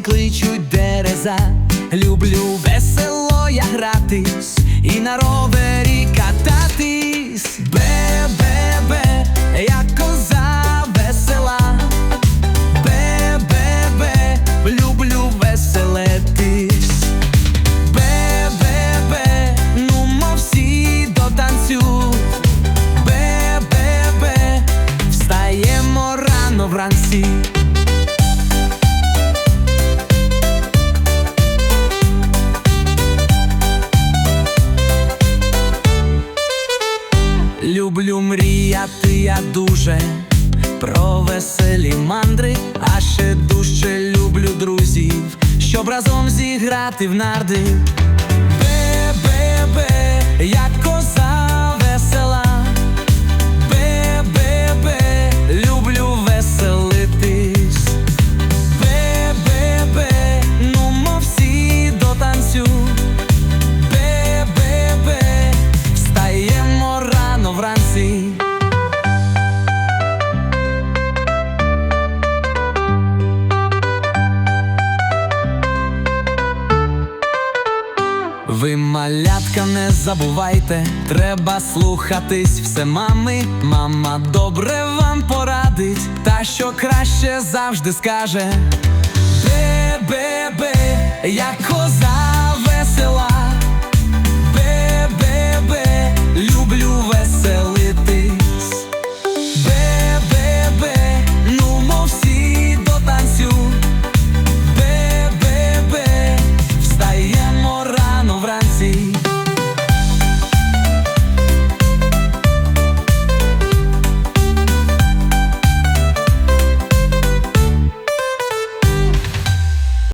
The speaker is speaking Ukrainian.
кличуть дереза. Люблю весело я гратись і на ровері кататись. Бе-бе-бе, я коза весела. Бе-бе-бе, люблю веселитись. Бе-бе-бе, ну мо всі до танцю. Бе-бе-бе, встаємо рано вранці. Люблю мріяти я дуже про веселі мандри, а ще дужче люблю друзів, щоб разом зіграти в нарди. Малятка, не забувайте, треба слухатись все мами. Мама добре вам порадить, та що краще завжди скаже. Бе-бе-бе, я коза